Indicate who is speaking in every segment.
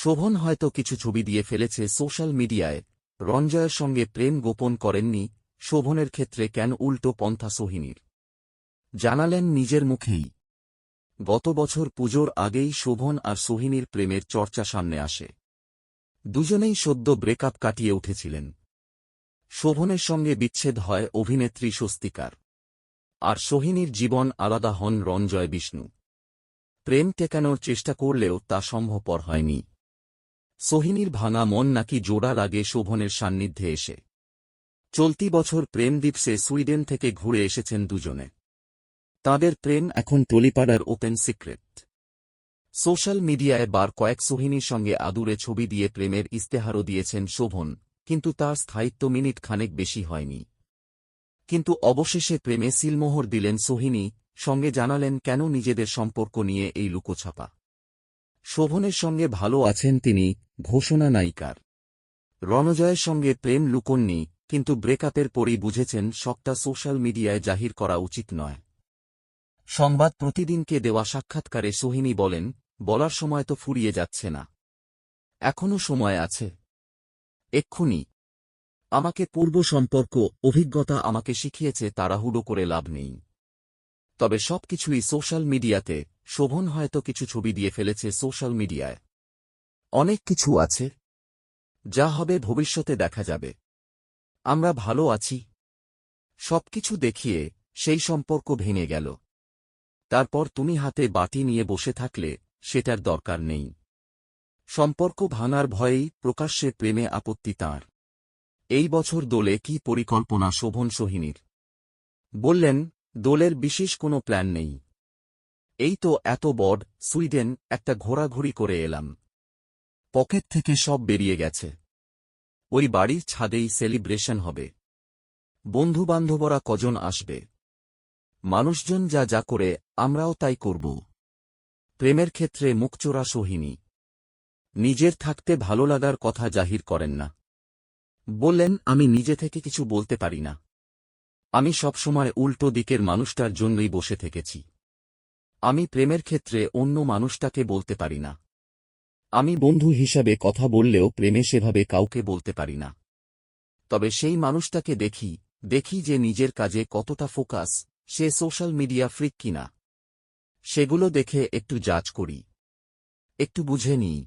Speaker 1: শোভন হয়তো কিছু ছবি দিয়ে ফেলেছে সোশ্যাল মিডিয়ায়। রঞ্জয়ের সঙ্গে প্রেম গোপন করেননি শোভনের ক্ষেত্রে কেন উল্টো পন্থা সোহিনীর। জানালেন নিজের মুখেই। গত বছর পুজোর আগেই শোভন আর সোহিনীর প্রেমের চর্চা সামনে আসে। দুজনেই সদ্য ব্রেকআপ কাটিয়ে উঠেছিলেন। শোভনের সঙ্গে বিচ্ছেদ হয় অভিনেত্রী স্বস্তিকার। আর সোহিনীর জীবন আলাদা হন রঞ্জয় বিষ্ণু। প্রেম টেকানোর চেষ্টা করলেও তা সম্ভবপর হয়নি। সোহিনীর ভাঙা মন নাকি জোড়া লাগে শোভনের সান্নিধ্যে এসে। চলতি বছর প্রেম দিবসে সুইডেন থেকে ঘুরে এসেছেন দুজনে। তাদের প্রেম এখন টলিপাড়ার ওপেন সিক্রেট। সোশ্যাল মিডিয়ায় বার কয়েক সোহিনীর সঙ্গে আদুরে ছবি দিয়ে প্রেমের ইস্তেহারও দিয়েছেন শোভন, কিন্তু তার স্থায়িত্ব মিনিট খানেক বেশি হয়নি। কিন্তু অবশেষে প্রেমে সিলমোহর দিলেন সোহিনী, সঙ্গে জানালেন কেন নিজেদের সম্পর্ক নিয়ে এই লুকোছাপা। শোভনের সঙ্গে ভালো আছেন তিনি ঘোষণা নায়িকার। রণজয়ের সঙ্গে প্রেম লুকোননি, কিন্তু ব্রেকআপের পরই বুঝেছেন সবটা সোশ্যাল মিডিয়ায় জাহির করা উচিত নয়। সংবাদ প্রতিদিনকে দেওয়া সাক্ষাৎকারে সোহিনী বলেন, বলার সময় তো ফুরিয়ে যাচ্ছে না। এখনও সময় আছে। এক্ষুনি। আমাকে পূর্ব সম্পর্ক, অভিজ্ঞতা আমাকে শিখিয়েছে, তাড়াহুড়ো করে লাভ নেই। তবে সবকিছুই সোশ্যাল মিডিয়াতে শোভন হয়তো কিছু ছবি দিয়ে ফেলেছে সোশ্যাল মিডিয়ায়। অনেক কিছু আছে। যা হবে ভবিষ্যতে দেখা যাবে। আমরা ভালো আছি। সবকিছু দেখিয়ে সেই সম্পর্ক ভেঙে গেল। তারপর তুমি হাতে বাটি নিয়ে বসে থাকলে সেটার দরকার নেই। সম্পর্ক ভাঙার ভয়েই প্রকাশ্যে প্রেমে আপত্তি তাঁর। এই বছর দোলে কি পরিকল্পনা শোভন সোহিনীর? বললেন, দোলের বিশেষ কোনো প্ল্যান নেই। এই তো এত বড় সুইডেন, একটা ঘোরাঘুরি করে এলাম। পকেট থেকে সব বেরিয়ে গেছে। ওই বাড়ির ছাদেই সেলিব্রেশন হবে। বন্ধুবান্ধবরা কজন আসবে? মানুষজন যা যা করে, আমরাও তাই করব। প্রেমের ক্ষেত্রে মুখচোরা সোহিনী। নিজের থাকতে ভালো লাগার কথা জাহির করেন না। বললেন, আমি নিজে থেকে কিছু বলতে পারি না। আমি সবসময় উল্টো দিকের মানুষটার জন্যই বসে থেকেছি। আমি প্রেমের ক্ষেত্রে অন্য মানুষটাকে বলতে পারি না। আমি বন্ধু হিসাবে কথা বললেও প্রেমে সেভাবে কাউকে বলতে পারি না। তবে সেই মানুষটাকে দেখি দেখি যে নিজের কাজে কতটা ফোকাস সে সোশ্যাল মিডিয়া ফ্রিক কিনা। সেগুলো দেখে একটু জাজ করি। একটু বুঝে নিই।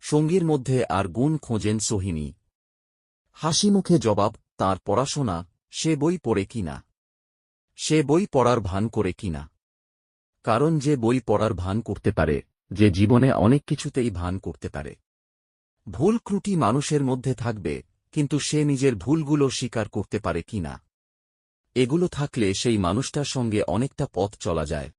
Speaker 1: সঙ্গীর মধ্যে আর গুণ খোঁজেন সোহিনী। হাসি মুখে জবাব তার পড়াশোনা সে বই পড়ে কিনা? সে বই পড়ার ভান করে কিনা? কারণ যে বই পড়ার ভান করতে পারে, যে জীবনে অনেক কিছুতেই ভান করতে পারে। ভুল ক্রুটি মানুষের মধ্যে থাকবে, কিন্তু সে নিজের ভুলগুলো স্বীকার করতে পারে কি না? এগুলো থাকলে সেই মানুষটার সঙ্গে অনেকটা পথ চলা যায়।